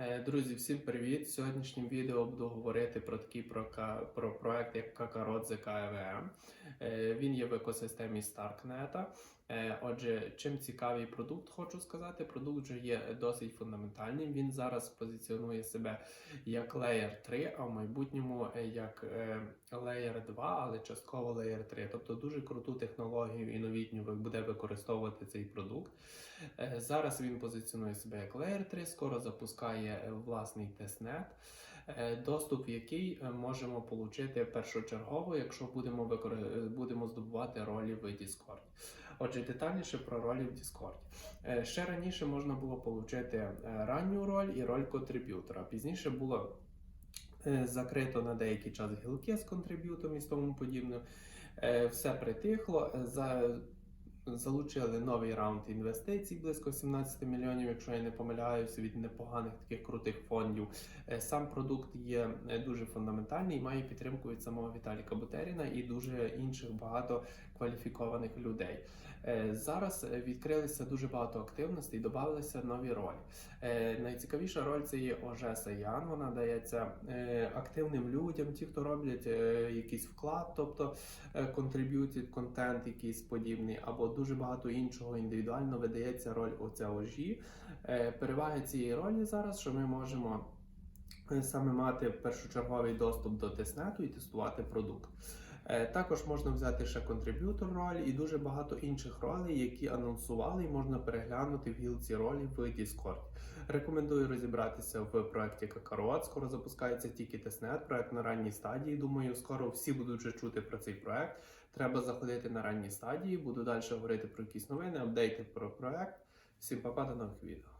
Е, Друзі, всім привіт! В сьогоднішнім відео буду говорити про такий про, про проект як Какародзе КВМ. Він є в екосистемі Starknet. Е, Отже, чим цікавий продукт, хочу сказати. Продукт вже є досить фундаментальним. Він зараз позиціонує себе як Layer 3, а в майбутньому е, як Layer 2, але частково Layer 3. Тобто дуже круту технологію і новітню буде використовувати цей продукт. Зараз він позиціонує себе як Layer 3, скоро запускає е, власний тестнет, е, доступ в який е, можемо отримати першочергово, якщо будемо, е, будемо здобувати ролі в Discord. Отже, детальніше про ролі в Discord. Ще раніше можна було отримати ранню роль і роль контриб'ютора. Пізніше було закрито на деякий час гілки з контриб'ютом і тому подібним. Е, Все притихло. За Залучили новий раунд інвестицій близько 17 мільйонів, якщо я не помиляюся, від непоганих таких крутих фондів. Е, Сам продукт є е, дуже фундаментальний, має підтримку від самого Віталіка Бутеріна і дуже інших багато кваліфікованих людей. Е, Зараз відкрилися дуже багато активностей, додалися нові ролі. Найцікавіша роль це є ОЖ Саян. Вона дається активним людям, ті, хто роблять якийсь вклад, тобто контриб'ютід контент, якийсь подібний, або дуже багато іншого індивідуально видається роль оця ОЖі. Перевага цієї ролі зараз, що ми можемо е, саме мати першочерговий доступ до тестнету і тестувати продукт. Е, Також можна взяти ще контриб'ютор роль і дуже багато інших ролей, які анонсували, і можна переглянути в гілці ролі в Discord. Рекомендую розібратися в проєкті Какарот. Скоро запускається тільки тестнет, проект на ранній стадії. Думаю, скоро всі будуть вже чути про цей проект. Треба заходити на ранні стадії. Буду далі говорити про якісь новини, апдейти про проект. Всім па-па, до нових відео.